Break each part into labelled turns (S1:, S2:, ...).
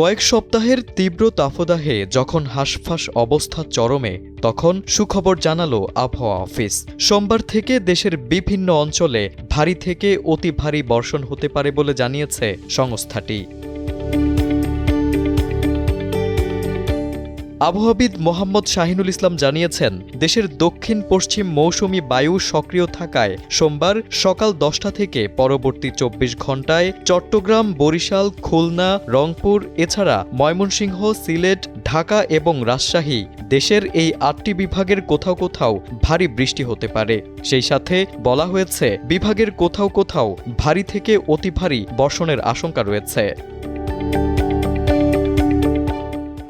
S1: কয়েক সপ্তাহের তীব্র তাফদাহে যখন হাঁসফাঁস অবস্থা চরমে, তখন সুখবর জানালো আবহাওয়া অফিস। সোমবার থেকে দেশের বিভিন্ন অঞ্চলে ভারী থেকে অতি ভারী বর্ষণ হতে পারে বলে জানিয়েছে সংস্থাটি। আবহাওয়াবিদ মোহাম্মদ শাহিনুল ইসলাম জানিয়েছেন, দেশের দক্ষিণ পশ্চিম মৌসুমি বায়ু সক্রিয় থাকায় সোমবার সকাল দশটা থেকে পরবর্তী চব্বিশ ঘন্টায় চট্টগ্রাম, বরিশাল, খুলনা, রংপুর, এছাড়া ময়মনসিংহ, সিলেট, ঢাকা এবং রাজশাহী দেশের এই আটটি বিভাগের কোথাও কোথাও ভারী বৃষ্টি হতে পারে। সেই সাথে বলা হয়েছে, বিভাগের কোথাও কোথাও ভারী থেকে অতি ভারী বর্ষণের আশঙ্কা রয়েছে।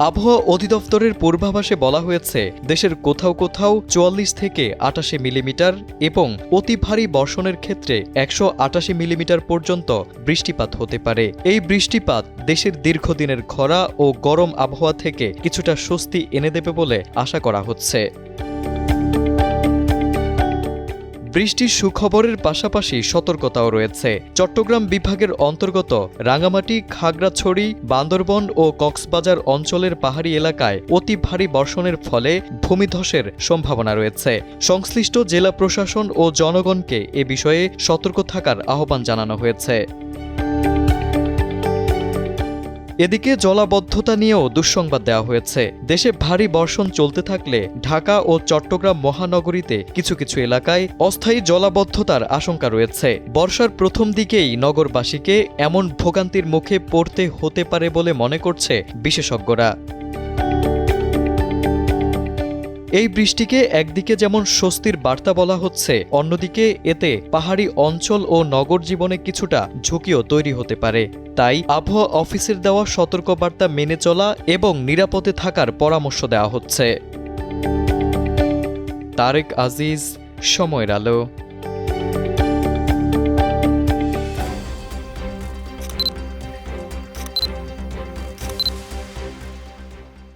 S1: আবহাওয়া অধিদপ্তরের পূর্বাভাসে বলা হয়েছে, দেশের কোথাও কোথাও চুয়াল্লিশ থেকে আটাশি মিলিমিটার এবং অতি ভারী বর্ষণের ক্ষেত্রে একশো আটাশি মিলিমিটার পর্যন্ত বৃষ্টিপাত হতে পারে। এই বৃষ্টিপাত দেশের দীর্ঘদিনের খরা ও গরম আবহাওয়া থেকে কিছুটা স্বস্তি এনে দেবে বলে আশা করা হচ্ছে। বৃষ্টির সুখবরের পাশাপাশি সতর্কতাও রয়েছে। চট্টগ্রাম বিভাগের অন্তর্গত রাঙামাটি, খাগড়াছড়ি, বান্দরবন ও কক্সবাজার অঞ্চলের পাহাড়ি এলাকায় অতি ভারী বর্ষণের ফলে ভূমিধসের সম্ভাবনা রয়েছে। সংশ্লিষ্ট জেলা প্রশাসন ও জনগণকে এ বিষয়ে সতর্ক থাকার আহ্বান জানানো হয়েছে। এদিকে জলাবদ্ধতা নিয়েও দুঃসংবাদ দেওয়া হয়েছে। দেশে ভারী বর্ষণ চলতে থাকলে ঢাকা ও চট্টগ্রাম মহানগরীতে কিছু কিছু এলাকায় অস্থায়ী জলাবদ্ধতার আশঙ্কা রয়েছে। বর্ষার প্রথম দিকেই নগরবাসীকে এমন ভোগান্তির মুখে পড়তে হতে পারে বলে মনে করছে বিশেষজ্ঞরা। এই বৃষ্টিকে একদিকে যেমন স্বস্তির বার্তা বলা হচ্ছে, অন্যদিকে এতে পাহাড়ি অঞ্চল ও নগর জীবনে কিছুটা ঝুঁকিও তৈরি হতে পারে। তাই আবহাওয়া অফিসের দেওয়া সতর্কবার্তা মেনে চলা এবং নিরাপদে থাকার পরামর্শ দেওয়া হচ্ছে। তারেক আজিজ, সময়ের আলো।